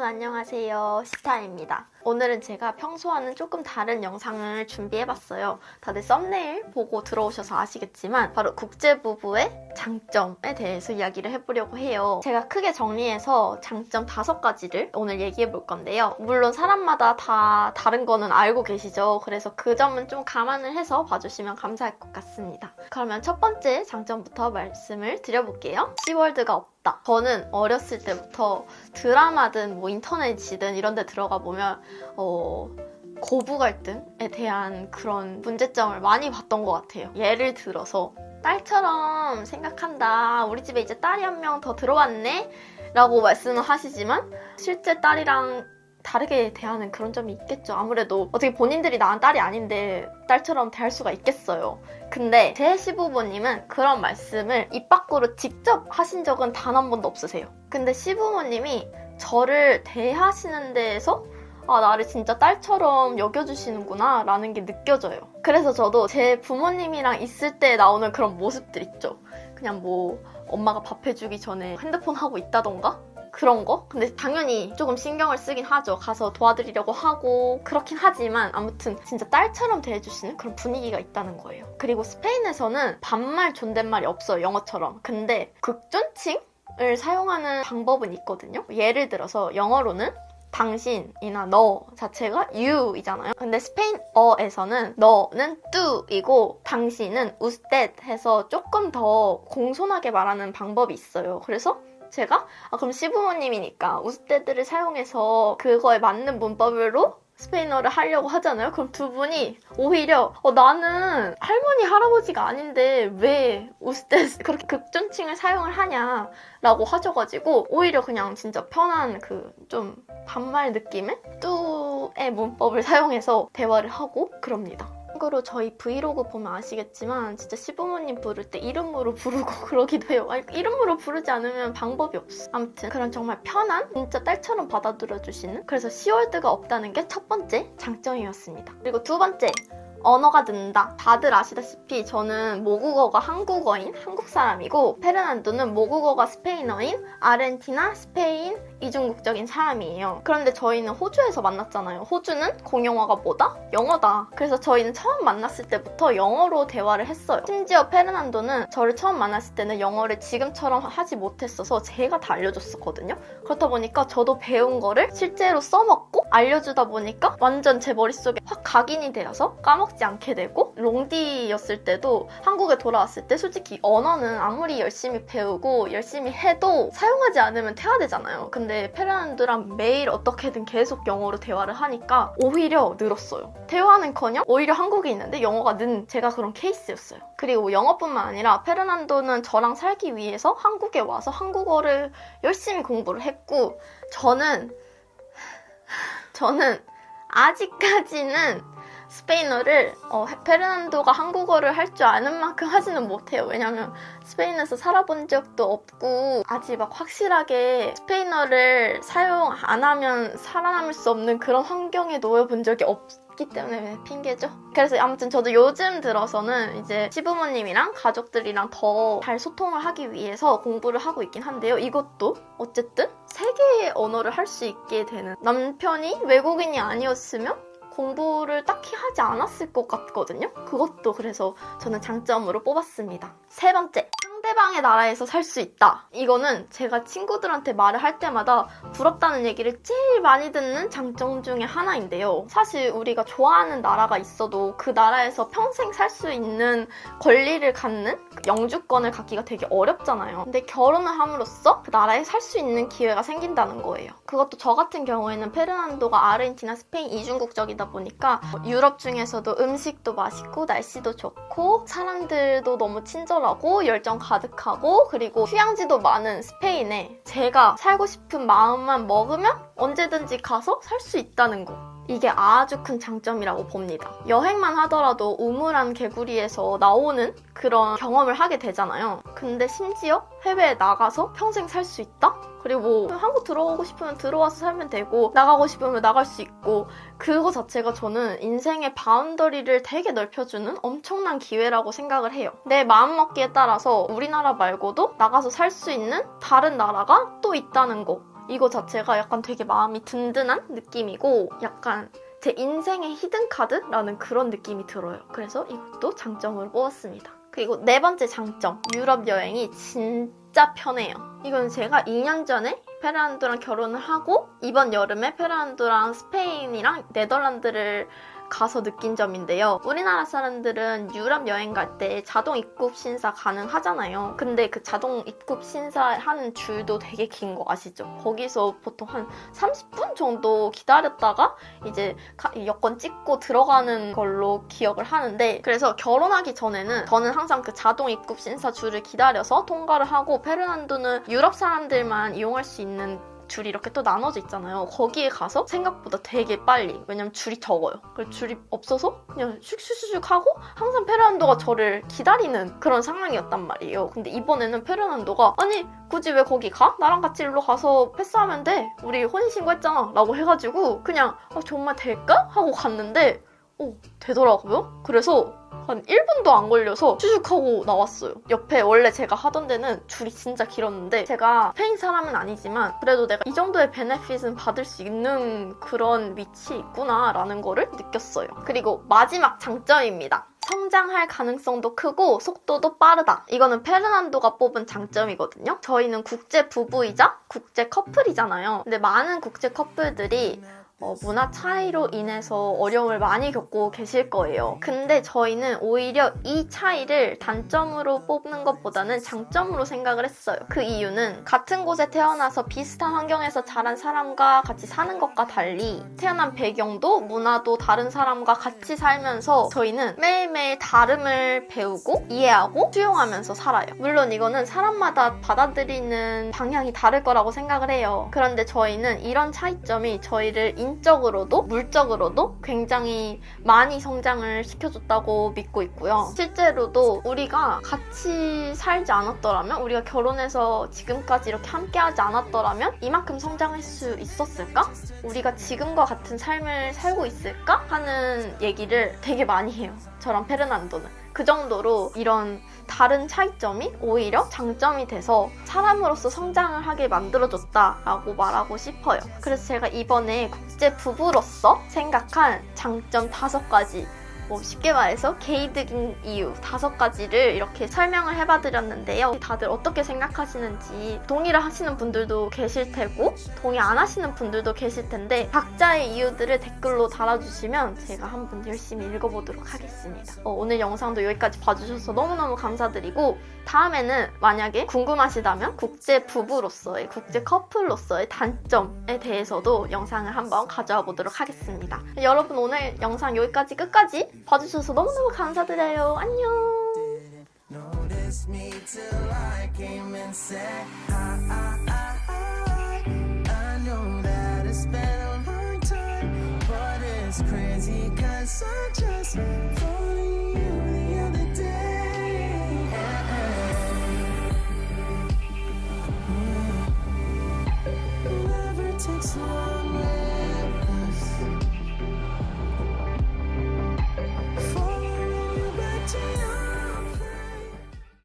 여러분 안녕하세요. 시타입니다. 오늘은 제가 평소와는 조금 다른 영상을 준비해봤어요. 다들 썸네일 보고 들어오셔서 아시겠지만 바로 국제부부의 장점에 대해서 이야기를 해보려고 해요. 제가 크게 정리해서 장점 다섯 가지를 오늘 얘기해 볼 건데요. 물론 사람마다 다 다른 거는 알고 계시죠? 그래서 그 점은 좀 감안을 해서 봐주시면 감사할 것 같습니다. 그러면 첫 번째 장점부터 말씀을 드려볼게요. 시월드가 없 다 저는 어렸을 때부터 드라마든 뭐 인터넷이든 이런 데 들어가 보면 어, 고부 갈등에 대한 그런 문제점을 많이 봤던 것 같아요. 예를 들어서 딸처럼 생각한다. 우리 집에 이제 딸이 한 명 더 들어왔네? 라고 말씀을 하시지만 실제 딸이랑 다르게 대하는 그런 점이 있겠죠. 아무래도 어떻게 본인들이 낳은 딸이 아닌데 딸처럼 대할 수가 있겠어요. 근데 제 시부모님은 그런 말씀을 입 밖으로 직접 하신 적은 단 한 번도 없으세요. 근데 시부모님이 저를 대하시는 데에서 아, 나를 진짜 딸처럼 여겨주시는구나 라는 게 느껴져요. 그래서 저도 제 부모님이랑 있을 때 나오는 그런 모습들 있죠. 그냥 뭐 엄마가 밥 해주기 전에 핸드폰 하고 있다던가? 그런 거? 근데 당연히 조금 신경을 쓰긴 하죠. 가서 도와드리려고 하고 그렇긴 하지만 아무튼 진짜 딸처럼 대해주시는 그런 분위기가 있다는 거예요. 그리고 스페인에서는 반말 존댓말이 없어요. 영어처럼. 근데 극존칭 을 사용하는 방법은 있거든요. 예를 들어서 영어로는 당신이나 너 자체가 you이잖아요. 근데 스페인어에서는 너는 tú이고 당신은 usted 해서 조금 더 공손하게 말하는 방법이 있어요. 그래서 제가 아, 그럼 시부모님이니까 우스테드를 사용해서 그거에 맞는 문법으로 스페인어를 하려고 하잖아요. 그럼 두 분이 오히려 어, 나는 할머니 할아버지가 아닌데 왜 우스테드 그렇게 극존칭을 사용을 하냐라고 하셔가지고 오히려 그냥 진짜 편한 그 좀 반말 느낌의 뚜의 문법을 사용해서 대화를 하고 그럽니다. 참고로 저희 브이로그 보면 아시겠지만 진짜 시부모님 부를 때 이름으로 부르고 그러기도 해요. 아니, 이름으로 부르지 않으면 방법이 없어. 아무튼 그런 정말 편한 진짜 딸처럼 받아들여 주시는 그래서 시월드가 없다는 게 첫 번째 장점이었습니다. 그리고 두 번째 언어가 는다. 다들 아시다시피 저는 모국어가 한국어인 한국 사람이고 페르난도는 모국어가 스페인어인 아르헨티나, 스페인 이중국적인 사람이에요. 그런데 저희는 호주에서 만났잖아요. 호주는 공용어가 뭐다? 영어다. 그래서 저희는 처음 만났을 때부터 영어로 대화를 했어요. 심지어 페르난도는 저를 처음 만났을 때는 영어를 지금처럼 하지 못했어서 제가 다 알려줬었거든요. 그렇다 보니까 저도 배운 거를 실제로 써먹고 알려주다 보니까 완전 제 머릿속에 확 각인이 되어서 까먹 지 않게 되고 롱디였을 때도 한국에 돌아왔을 때 솔직히 언어는 아무리 열심히 배우고 열심히 해도 사용하지 않으면 퇴화되잖아요. 근데 페르난도랑 매일 어떻게든 계속 영어로 대화를 하니까 오히려 늘었어요. 대화는커녕 오히려 한국에 있는데 영어가 는 제가 그런 케이스였어요. 그리고 영어뿐만 아니라 페르난도는 저랑 살기 위해서 한국에 와서 한국어를 열심히 공부를 했고 저는 저는 아직까지는 스페인어를 어, 페르난도가 한국어를 할 줄 아는 만큼 하지는 못해요. 왜냐면 스페인에서 살아본 적도 없고 아직 막 확실하게 스페인어를 사용 안 하면 살아남을 수 없는 그런 환경에 놓여본 적이 없기 때문에 핑계죠. 그래서 아무튼 저도 요즘 들어서는 이제 시부모님이랑 가족들이랑 더 잘 소통을 하기 위해서 공부를 하고 있긴 한데요. 이것도 어쨌든 세 개의 언어를 할 수 있게 되는 남편이 외국인이 아니었으면 공부를 딱히 하지 않았을 것 같거든요. 그것도 그래서 저는 장점으로 뽑았습니다. 세 번째. 상대방의 나라에서 살 수 있다. 이거는 제가 친구들한테 말을 할 때마다 부럽다는 얘기를 제일 많이 듣는 장점 중에 하나인데요. 사실 우리가 좋아하는 나라가 있어도 그 나라에서 평생 살 수 있는 권리를 갖는 영주권을 갖기가 되게 어렵잖아요. 근데 결혼을 함으로써 그 나라에 살 수 있는 기회가 생긴다는 거예요. 그것도 저 같은 경우에는 페르난도가 아르헨티나, 스페인 이중국적이다 보니까 유럽 중에서도 음식도 맛있고 날씨도 좋고 사람들도 너무 친절하고 열정 가득 하고 그리고 휴양지도 많은 스페인에 제가 살고 싶은 마음만 먹으면 언제든지 가서 살 수 있다는 거. 이게 아주 큰 장점이라고 봅니다. 여행만 하더라도 우물한 개구리에서 나오는 그런 경험을 하게 되잖아요. 근데 심지어 해외에 나가서 평생 살 수 있다? 그리고 한국 들어오고 싶으면 들어와서 살면 되고 나가고 싶으면 나갈 수 있고 그거 자체가 저는 인생의 바운더리를 되게 넓혀주는 엄청난 기회라고 생각을 해요. 내 마음먹기에 따라서 우리나라 말고도 나가서 살 수 있는 다른 나라가 또 있다는 거. 이거 자체가 약간 되게 마음이 든든한 느낌이고 약간 제 인생의 히든카드라는 그런 느낌이 들어요. 그래서 이것도 장점으로 뽑았습니다. 그리고 네 번째 장점. 유럽 여행이 진짜 편해요. 이건 제가 2년 전에 페르난도랑 결혼을 하고 이번 여름에 페르난도랑 스페인이랑 네덜란드를 가서 느낀 점인데요. 우리나라 사람들은 유럽 여행 갈 때 자동 입국 신사 가능하잖아요. 근데 그 자동 입국 신사 하는 줄도 되게 긴 거 아시죠? 거기서 보통 한 30분 정도 기다렸다가 이제 가- 여권 찍고 들어가는 걸로 기억을 하는데 그래서 결혼하기 전에는 저는 항상 그 자동 입국 신사 줄을 기다려서 통과를 하고 페르난도는 유럽 사람들만 이용할 수 있는 줄이 이렇게 또 나눠져 있잖아요. 거기에 가서 생각보다 되게 빨리 왜냐면 줄이 적어요. 그 줄이 없어서 그냥 슉슉슉 하고 항상 페르난도가 저를 기다리는 그런 상황이었단 말이에요. 근데 이번에는 페르난도가 아니 굳이 왜 거기 가? 나랑 같이 일로 가서 패스하면 돼. 우리 혼인신고했잖아. 라고 해가지고 그냥 아, 정말 될까? 하고 갔는데 오 되더라고요. 그래서 한 1분도 안 걸려서 슈슉하고 나왔어요. 옆에 원래 제가 하던 데는 줄이 진짜 길었는데 제가 스페인 사람은 아니지만 그래도 내가 이 정도의 베네핏은 받을 수 있는 그런 위치에 있구나라는 거를 느꼈어요. 그리고 마지막 장점입니다. 성장할 가능성도 크고 속도도 빠르다. 이거는 페르난도가 뽑은 장점이거든요. 저희는 국제 부부이자 국제 커플이잖아요. 근데 많은 국제 커플들이 어, 문화 차이로 인해서 어려움을 많이 겪고 계실 거예요. 근데 저희는 오히려 이 차이를 단점으로 뽑는 것보다는 장점으로 생각을 했어요. 그 이유는 같은 곳에 태어나서 비슷한 환경에서 자란 사람과 같이 사는 것과 달리 태어난 배경도 문화도 다른 사람과 같이 살면서 저희는 매일매일 다름을 배우고 이해하고 수용하면서 살아요. 물론 이거는 사람마다 받아들이는 방향이 다를 거라고 생각을 해요. 그런데 저희는 이런 차이점이 저희를 인 적으로도 물적으로도 굉장히 많이 성장을 시켜줬다고 믿고 있고요. 실제로도 우리가 같이 살지 않았더라면 우리가 결혼해서 지금까지 이렇게 함께하지 않았더라면 이만큼 성장할 수 있었을까? 우리가 지금과 같은 삶을 살고 있을까? 하는 얘기를 되게 많이 해요. 저랑 페르난도는. 그 정도로 이런 다른 차이점이 오히려 장점이 돼서 사람으로서 성장을 하게 만들어줬다라고 말하고 싶어요. 그래서 제가 이번에 국제 부부로서 생각한 장점 다섯 가지 뭐 쉽게 말해서 게이득인 이유 다섯 가지를 이렇게 설명을 해봐드렸는데요. 다들 어떻게 생각하시는지 동의를 하시는 분들도 계실 테고 동의 안 하시는 분들도 계실 텐데 각자의 이유들을 댓글로 달아주시면 제가 한번 열심히 읽어보도록 하겠습니다. 어, 오늘 영상도 여기까지 봐주셔서 너무너무 감사드리고 다음에는 만약에 궁금하시다면 국제 부부로서의 국제 커플로서의 단점에 대해서도 영상을 한번 가져와 보도록 하겠습니다. 여러분 오늘 영상 여기까지 끝까지 봐주셔서 너무너무 감사드려요. 안녕.